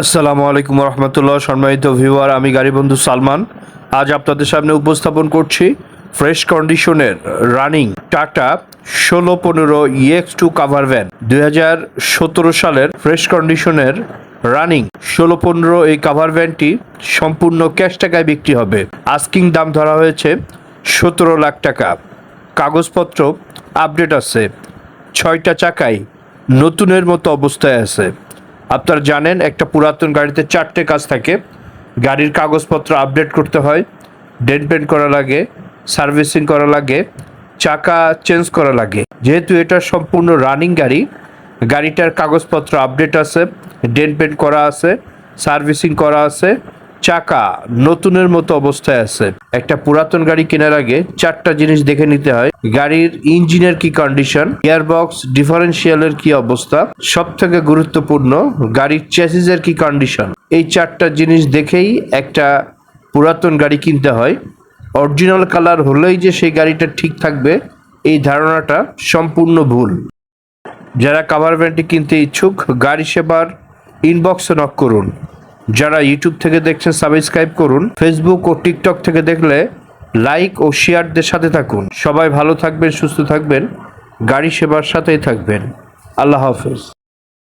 আসসালামু আলাইকুম রহমতুল্লাহ, সম্মানিত ভিউয়ার, আমি গাড়ি বন্ধু সালমান। আজ আপনাদের সামনে উপস্থাপন করছি ফ্রেশ কন্ডিশনের রানিং টাটা ষোলো পনেরো ইএক্স টু কাভার ভ্যান দুই হাজার সতেরো সালের ফ্রেশ কন্ডিশনের রানিং ষোলো পনেরো এই কাভার ভ্যানটি সম্পূর্ণ ক্যাশ টাকায় বিক্রি হবে। আস্কিং দাম ধরা হয়েছে সতেরো লাখ টাকা। কাগজপত্র আপডেট আছে। ছয়টা চাকাই নতুনের মতো অবস্থায় আছে। আপনারা জানেন, একটা পুরাতন গাড়িতে চারটে কাজ থাকে। গাড়ির কাগজপত্র আপডেট করতে হয় ডেন্ট পেন্ট করা লাগে সার্ভিসিং করা লাগে, চাকা চেঞ্জ করা লাগে। যেহেতু এটা সম্পূর্ণ রানিং গাড়ি, গাড়িটার কাগজপত্র আপডেট আছে ডেন্ট পেন্ট করা আছে সার্ভিসিং করা আছে চাকা নতুনের মতো অবস্থায় আছে। একটা পুরাতন গাড়ি কেনার আগে চারটা জিনিস দেখে নিতে হয়। গাড়ির ইঞ্জিনের কি কন্ডিশন গিয়ারবক্স ডিফারেন্সিয়ালের কি অবস্থা সব থেকে গুরুত্বপূর্ণ গাড়ির চ্যাসিসের কি কন্ডিশন এই চারটা জিনিস দেখেই একটা পুরাতন গাড়ি কিনতে হয়। অরিজিনাল কালার হলেই যে সেই গাড়িটা ঠিক থাকবে, এই ধারণাটা সম্পূর্ণ ভুল। যারা কাভার ভ্যানটি কিনতে ইচ্ছুক, গাড়ি সেবার ইনবক্সে নক করুন। যারা ইউটিউব থেকে দেখছেন সাবস্ক্রাইব করুন। ফেসবুক ও টিকটক থেকে দেখলে লাইক ও শেয়ারদের সাথে থাকুন। সবাই ভালো থাকবেন, সুস্থ থাকবেন। গাড়ি সেবার সাথেই থাকবেন। আল্লাহ হাফেজ।